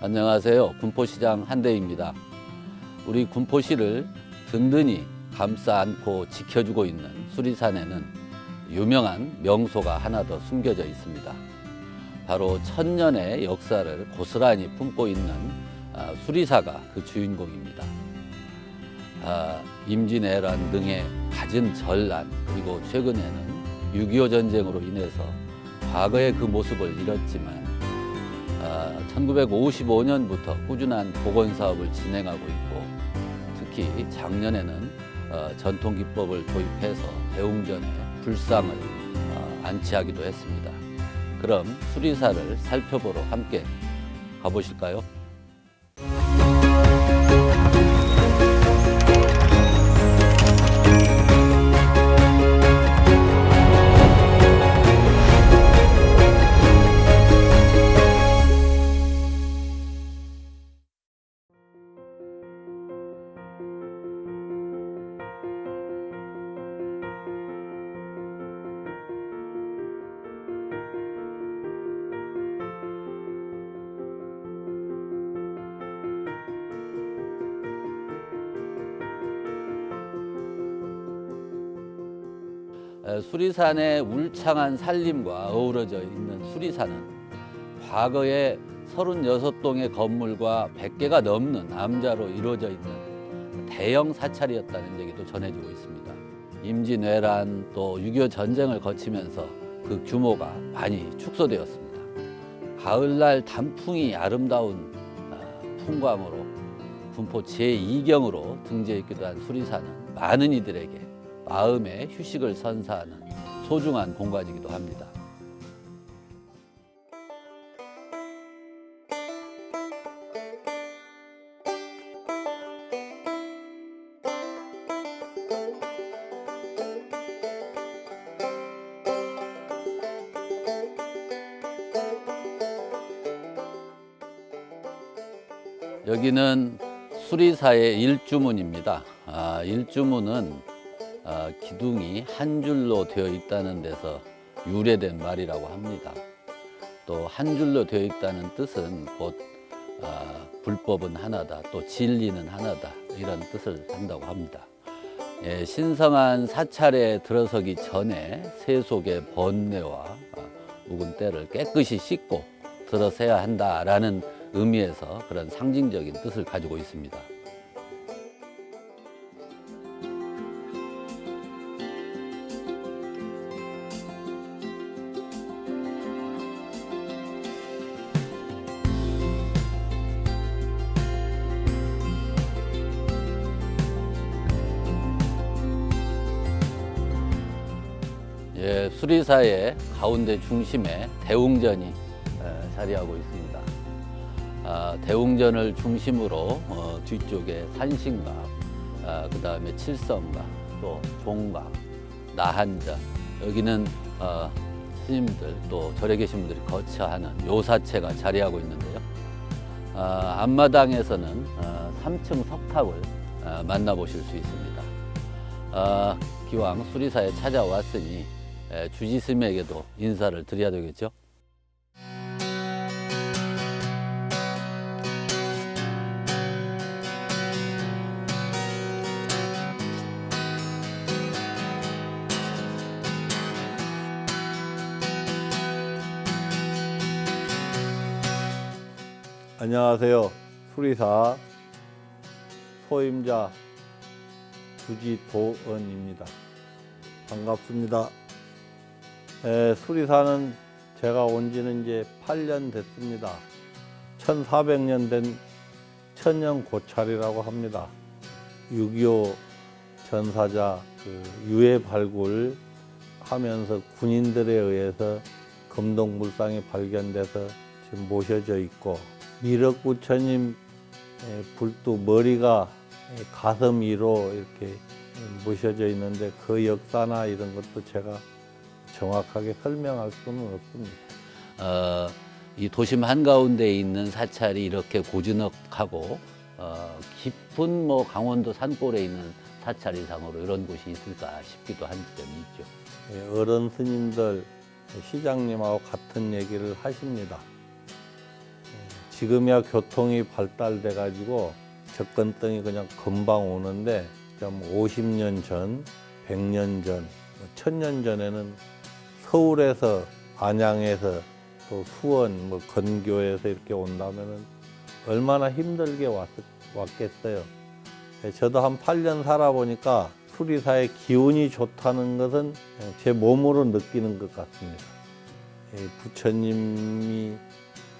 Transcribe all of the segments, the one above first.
안녕하세요. 군포시장 한대입니다. 우리 군포시를 든든히 감싸 안고 지켜주고 있는 수리산에는 유명한 명소가 하나 더 숨겨져 있습니다. 바로 천년의 역사를 고스란히 품고 있는 아, 수리사가 그 주인공입니다. 아, 임진왜란 등의 갖은 전란 그리고 최근에는 6.25 전쟁으로 인해서 과거의 그 모습을 잃었지만 1955년부터 꾸준한 복원 사업을 진행하고 있고 특히 작년에는 어, 전통 기법을 도입해서 대웅전에 불상을 어, 안치하기도 했습니다. 그럼 수리사를 살펴보러 함께 가보실까요? 수리산의 울창한 산림과 어우러져 있는 수리산은 과거에 36동의 건물과 100개가 넘는 암자로 이루어져 있는 대형 사찰이었다는 얘기도 전해지고 있습니다. 임진왜란 또 6.25 전쟁을 거치면서 그 규모가 많이 축소되었습니다. 가을날 단풍이 아름다운 아, 풍광으로 군포 제2경으로 등재했기도 한 수리산은 많은 이들에게 마음의 휴식을 선사하는 소중한 공간이기도 합니다. 여기는 수리사의 일주문입니다. 아, 일주문은 아, 기둥이 한 줄로 되어 있다는 데서 유래된 말이라고 합니다. 또 한 줄로 되어 있다는 뜻은 곧 아, 불법은 하나다, 또 진리는 하나다 이런 뜻을 한다고 합니다. 예, 신성한 사찰에 들어서기 전에 새 속의 번뇌와 아, 묵은 때를 깨끗이 씻고 들어서야 한다라는 의미에서 그런 상징적인 뜻을 가지고 있습니다. 수리사의 가운데 중심에 대웅전이 에, 자리하고 있습니다. 아, 대웅전을 중심으로 어, 뒤쪽에 산신각, 아, 그 다음에 칠성각, 또 종각, 나한전 여기는 어, 스님들 또 절에 계신 분들이 거처하는 요사체가 자리하고 있는데요. 아, 앞마당에서는 어, 3층 석탑을 어, 만나보실 수 있습니다. 아, 기왕 수리사에 찾아왔으니 에, 주지스님에게도 인사를 드려야 되겠죠. 안녕하세요. 수리사 소임자 주지도은입니다. 반갑습니다. 에, 수리사는 제가 온 지는 이제 8년 됐습니다. 1400년 된 천년 고찰이라고 합니다. 6.25 전사자 그 유해 발굴 하면서 군인들에 의해서 금동불상이 발견돼서 지금 모셔져 있고 미륵부처님 에, 불도 머리가 에, 가슴 위로 이렇게 모셔져 있는데 그 역사나 이런 것도 제가 정확하게 설명할 수는 없습니다. 어, 이 도심 한가운데 있는 사찰이 이렇게 고즈넉하고 어, 깊은 뭐 강원도 산골에 있는 사찰 이상으로 이런 곳이 있을까 싶기도 한 점이 있죠. 예, 어른 스님들 시장님하고 같은 얘기를 하십니다. 예, 지금이야 교통이 발달돼 가지고 접근성이 그냥 금방 오는데 좀 50년 전, 100년 전, 뭐 1000년 전에는 서울에서 안양에서 또 수원, 뭐 건교에서 이렇게 온다면은 얼마나 힘들게 왔, 왔겠어요. 예, 저도 한 8년 살아보니까 수리사의 기운이 좋다는 것은 제 몸으로 느끼는 것 같습니다. 예, 부처님이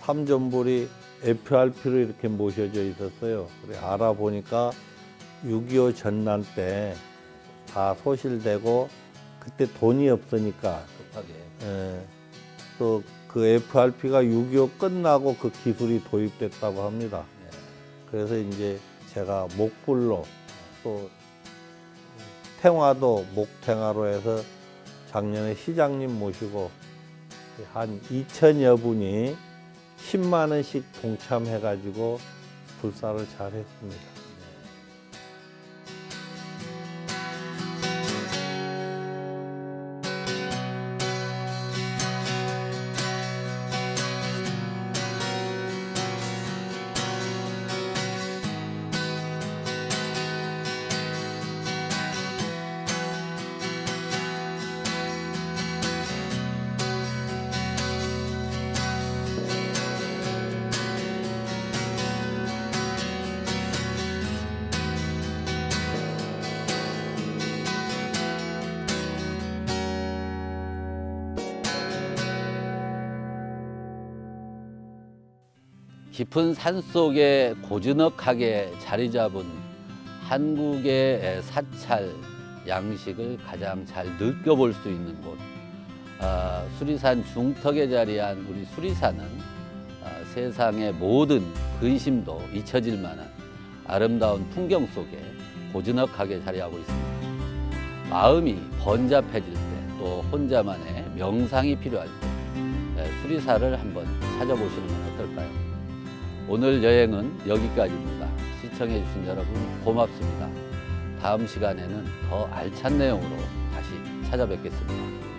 삼존불이 FRP로 이렇게 모셔져 있었어요. 그래 알아보니까 6.25 전난 때 다 소실되고 그때 돈이 없으니까 급하게. 예, 또그 FRP가 6.25 끝나고 그 기술이 도입됐다고 합니다. 네. 그래서 이제 제가 목불로 또 탱화도 목탱화로 해서 작년에 시장님 모시고 한 2천여 분이 10만 원씩 동참해가지고 불사를 잘 했습니다. 깊은 산 속에 고즈넉하게 자리 잡은 한국의 사찰 양식을 가장 잘 느껴볼 수 있는 곳. 아, 수리산 중턱에 자리한 우리 수리산은 아, 세상의 모든 근심도 잊혀질 만한 아름다운 풍경 속에 고즈넉하게 자리하고 있습니다. 마음이 번잡해질 때 또 혼자만의 명상이 필요할 때 에, 수리사를 한번 찾아보시는 건 어떨까요? 오늘 여행은 여기까지입니다. 시청해주신 여러분 고맙습니다. 다음 시간에는 더 알찬 내용으로 다시 찾아뵙겠습니다.